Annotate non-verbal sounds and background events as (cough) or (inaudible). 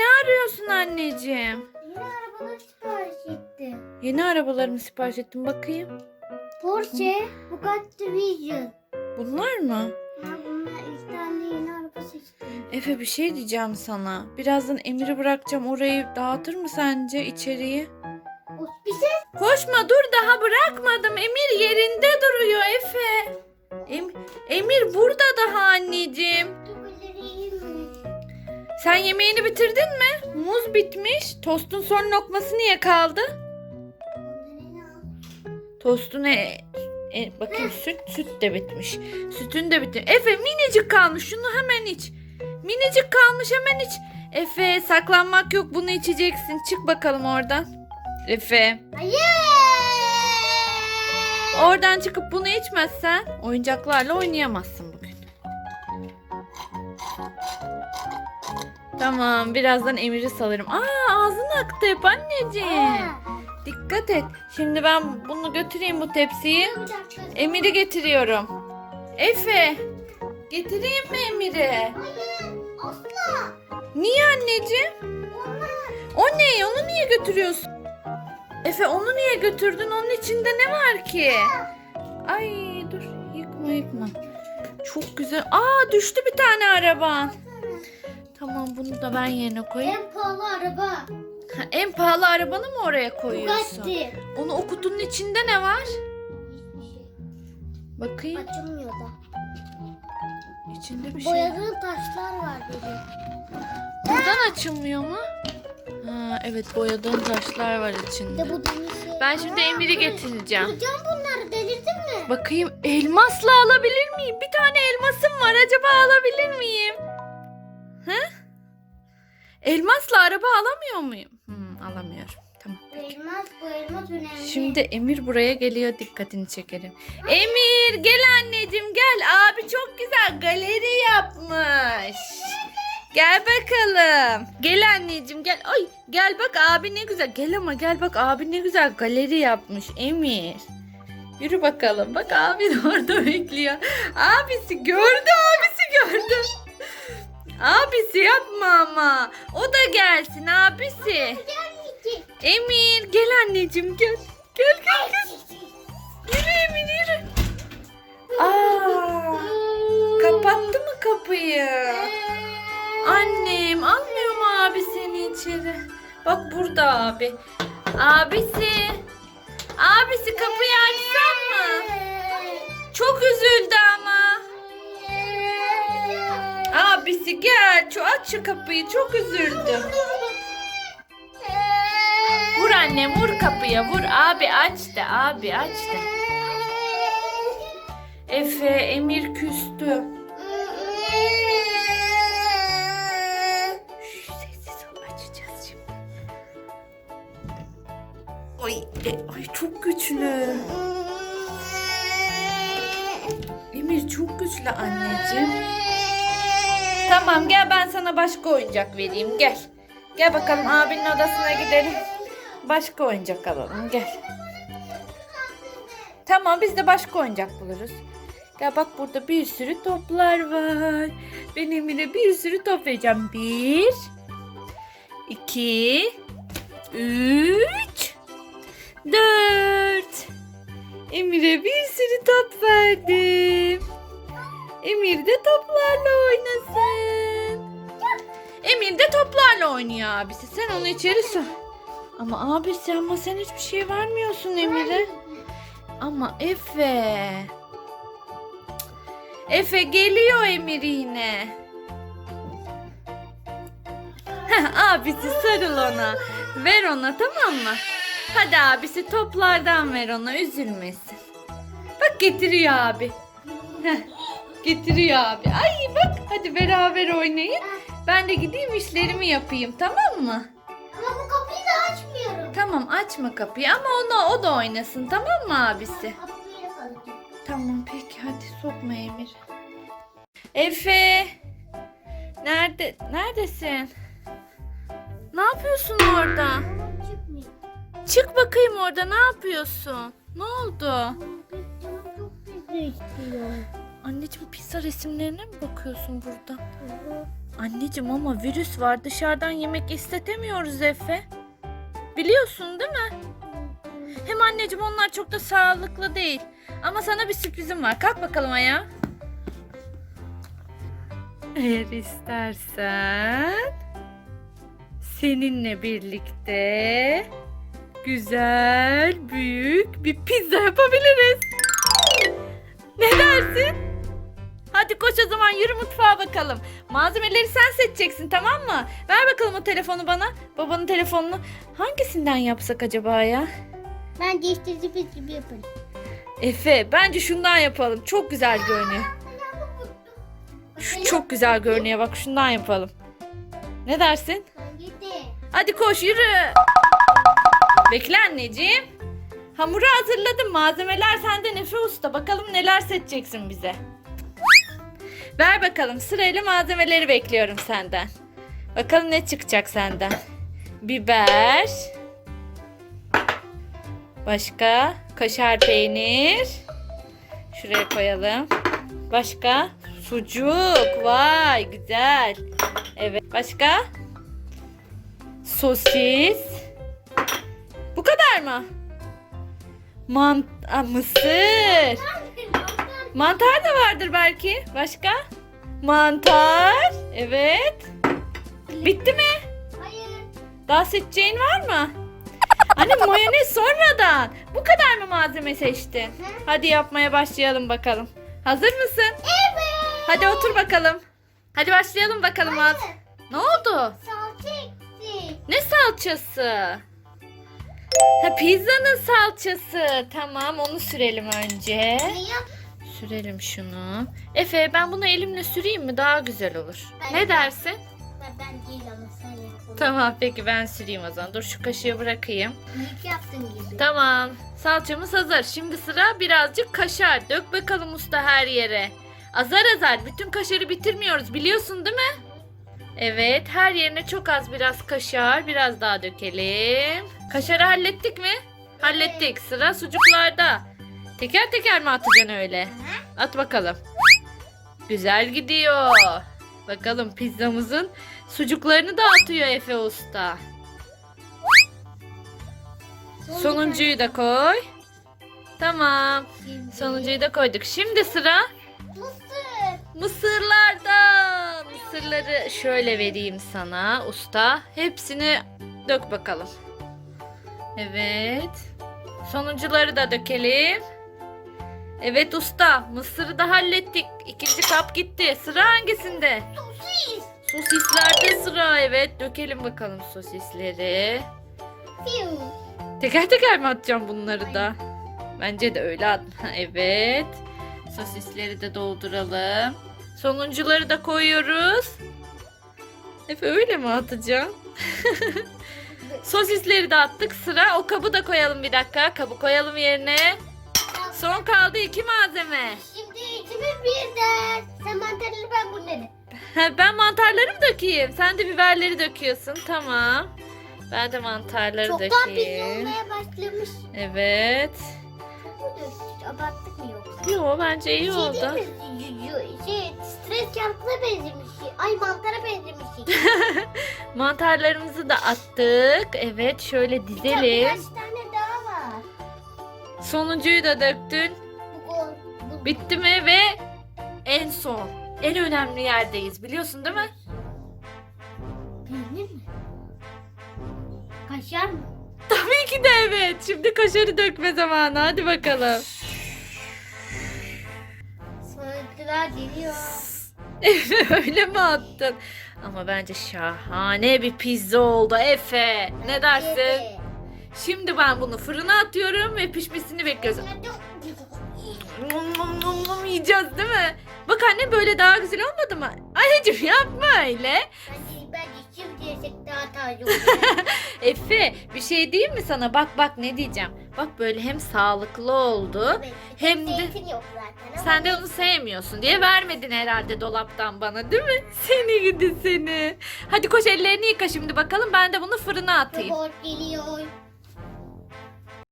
ne arıyorsun anneciğim? Yeni arabalar sipariş etti. Yeni arabalarımı sipariş ettim bakayım. Porsche, Bugatti Vision. Bunlar mı? Ya bunlar iki tane yeni araba seçtim. Efe bir şey diyeceğim sana. Birazdan Emir'i bırakacağım. Orayı dağıtır mı sence içeriği? O bir ses. Koşma dur daha bırakmadım. Emir yerinde duruyor Efe. Em- Emir burada daha anneciğim. Sen yemeğini bitirdin mi? Muz bitmiş. Tostun son lokması niye kaldı? Tostun e, e, bakayım süt süt de bitmiş. Sütün de bitti. Efe minicik kalmış. Şunu hemen iç. Minicik kalmış hemen iç. Efe saklanmak yok. Bunu içeceksin. Çık bakalım oradan. Efe. Hayır. Oradan çıkıp bunu içmezsen oyuncaklarla oynayamazsın Tamam birazdan Emir'i salarım. Aa ağzın aktı hep anneciğim. Dikkat et. Şimdi ben bunu götüreyim bu tepsiyi. Emir'i getiriyorum. Efe. Getireyim mi Emir'i? Hayır. Asla. Niye anneciğim? O ne? Onu niye götürüyorsun? Efe onu niye götürdün? Onun içinde ne var ki? Ay dur yıkma yıkma. Çok güzel. Aa düştü bir tane araban. Tamam bunu da ben yerine koyayım. En pahalı araba. Ha, en pahalı arabanı mı oraya koyuyorsun? Bugatti. Onu o kutunun içinde ne var? Hiçbir şey. Bakayım. Açılmıyor da. İçinde bir şey. Boyadığın taşlar var dedi. Buradan açılmıyor mu? Ha, evet boyadığım taşlar var içinde. De bu deniz şey. Ben şimdi Emir'i getireceğim. Kıracağım bunları delirdin mi? Bakayım elmasla alabilir miyim? Bir tane elmasım var. Acaba alabilir miyim? He? Elmasla araba alamıyor muyum? Hmm, alamıyorum. Tamam. Bu elmas, bu elmas önemli. Şimdi Emir buraya geliyor. Dikkatini çekerim. Emir gel anneciğim gel. Abi çok güzel galeri yapmış. Gel bakalım. Gel anneciğim gel. Ay gel bak abi ne güzel. Gel ama gel bak abi ne güzel galeri yapmış Emir. Yürü bakalım. Bak abi de (laughs) orada bekliyor. Abisi gördü abisi gördü. Abisi yapma ama. O da gelsin abisi. Emir gel anneciğim gel. Gel gel gel. Yürü Emir yürü. Aa, kapattı mı kapıyı? Annem almıyor mu abi seni içeri? Bak burada abi. Abisi. Abisi kapıyı açsan mı? Çok üzüldü ama. Abisi gel. Şu aç şu kapıyı. Çok üzüldü. Vur annem vur kapıya vur. Abi aç de abi aç de. Efe Emir küstü. Ay, e, ay çok güçlü. Emir çok güçlü anneciğim. Tamam gel ben sana başka oyuncak vereyim gel. Gel bakalım abinin odasına gidelim. Başka oyuncak alalım gel. Tamam biz de başka oyuncak buluruz. Gel bak burada bir sürü toplar var. Ben Emir'e bir sürü top. Bir, iki, üç, dört. Emir'e bir sürü top verdim. Emir de toplarla oynasın. Emir de toplarla oynuyor abisi. Sen onu içeri sok. Ama abisi ama sen hiçbir şey vermiyorsun Emir'e. Ama Efe. Efe geliyor Emir yine. Heh, abisi sarıl ona. Ver ona tamam mı? Hadi abisi toplardan ver ona üzülmesin. Bak getiriyor abi. Heh, getiriyor abi. Ay bak hadi beraber oynayın. Ben de gideyim işlerimi yapayım tamam mı? Ama bu kapıyı da açmıyorum. Tamam açma kapıyı ama ona o da oynasın tamam mı abisi? Tamam peki hadi sokma Emir. Efe. Nerede? Neredesin? Ne yapıyorsun orada? Çık bakayım orada ne yapıyorsun? Ne oldu? Çok istiyor. Anneciğim pizza resimlerine mi bakıyorsun burada? Anneciğim ama virüs var dışarıdan yemek istetemiyoruz Efe. Biliyorsun değil mi? Hem anneciğim onlar çok da sağlıklı değil. Ama sana bir sürprizim var. Kalk bakalım ayağa. Eğer istersen seninle birlikte güzel büyük bir pizza yapabiliriz. Ne dersin? Hadi koş o zaman yürü mutfağa bakalım. Malzemeleri sen seçeceksin tamam mı? Ver bakalım o telefonu bana. Babanın telefonunu. Hangisinden yapsak acaba ya? Ben değiştirici bir gibi yaparım. Efe bence şundan yapalım. Çok güzel görünüyor. Şu çok güzel görünüyor bak şundan yapalım. Ne dersin? Hadi koş yürü. Bekle anneciğim. Hamuru hazırladım. Malzemeler sende Nefe Usta. Bakalım neler seçeceksin bize. Ver bakalım. Sırayla malzemeleri bekliyorum senden. Bakalım ne çıkacak senden. Biber. Başka? Kaşar peynir. Şuraya koyalım. Başka? Sucuk. Vay güzel. Evet. Başka? Sosis. Bu kadar mı? Mant Aa, mısır. Mantar da vardır belki. Başka? Mantar. Evet. Bitti mi? Hayır. Daha seçeceğin var mı? Anne mayonez sonradan. Bu kadar mı malzeme seçtin? Hadi yapmaya başlayalım bakalım. Hazır mısın? Evet. Hadi otur bakalım. Hadi başlayalım bakalım. Hayır. Ne oldu? Salça. Ne salçası? Ha pizzanın salçası. Tamam onu sürelim önce. Ne yap? Sürelim şunu. Efe ben bunu elimle süreyim mi? Daha güzel olur. Ben ne de. dersin? Ben, ben değil ama sen yap. Tamam peki ben süreyim o zaman. Dur şu kaşığı bırakayım. İlk yaptığın gibi. Tamam. Salçamız hazır. Şimdi sıra birazcık kaşar. Dök bakalım usta her yere. Azar azar. Bütün kaşarı bitirmiyoruz biliyorsun değil mi? Evet. Her yerine çok az biraz kaşar. Biraz daha dökelim. Kaşarı hallettik mi? Hallettik. Sıra sucuklarda. Teker teker mi atacaksın öyle? At bakalım. Güzel gidiyor. Bakalım pizzamızın sucuklarını da atıyor Efe Usta. Sonuncuyu da koy. Tamam. Sonuncuyu da koyduk. Şimdi sıra Mısır. mısırlardan. Mısırları şöyle vereyim sana usta. Hepsini dök bakalım. Evet. Sonuncuları da dökelim. Evet usta. Mısırı da hallettik. İkinci kap gitti. Sıra hangisinde? Sosis. Sosislerde sıra. Evet. Dökelim bakalım sosisleri. Fiu. Teker teker mi atacağım bunları da? Bence de öyle at. (laughs) Evet. Sosisleri de dolduralım. Sonuncuları da koyuyoruz. Efe öyle mi atacağım? (laughs) Sosisleri de attık. Sıra o kabı da koyalım bir dakika. Kabı koyalım yerine. Son kaldı iki malzeme. Şimdi ikimiz birden. Sen mantarları ben bunları. Ben mantarları mı dökeyim? Sen de biberleri döküyorsun. Tamam. Ben de mantarları Çoktan pizza dökeyim. olmaya başlamış. Evet. Abarttık mı yoksa? Yo bence iyi Şey oldu. Şey, stres yankına benzemiş. Ay mantara benzemiş. (laughs) Mantarlarımızı da attık. Evet şöyle dizelim. Birkaç tane. Sonuncuyu da döktün. Bitti mi ve en son en önemli yerdeyiz biliyorsun değil mi? Peynir mi? Kaşar mı? Tabii ki de evet. Şimdi kaşarı dökme zamanı. Hadi bakalım. Sonuçlar geliyor. (laughs) Öyle mi attın? Ama bence şahane bir pizza oldu Efe. Ne dersin? Şimdi ben bunu fırına atıyorum ve pişmesini bekliyoruz. Nom nom nom yiyeceğiz değil mi? Bak anne böyle daha güzel olmadı mı? Anneciğim yapma öyle. Bence şimdi yesek daha taze olur. Efe bir şey diyeyim mi sana? Bak bak ne diyeceğim. Bak böyle hem sağlıklı oldu. Evet, Hem de-. Sen de onu sevmiyorsun diye vermedin herhalde dolaptan bana değil mi? Seni gidi seni. Hadi koş ellerini yıka şimdi bakalım ben de bunu fırına atayım. Robot geliyor.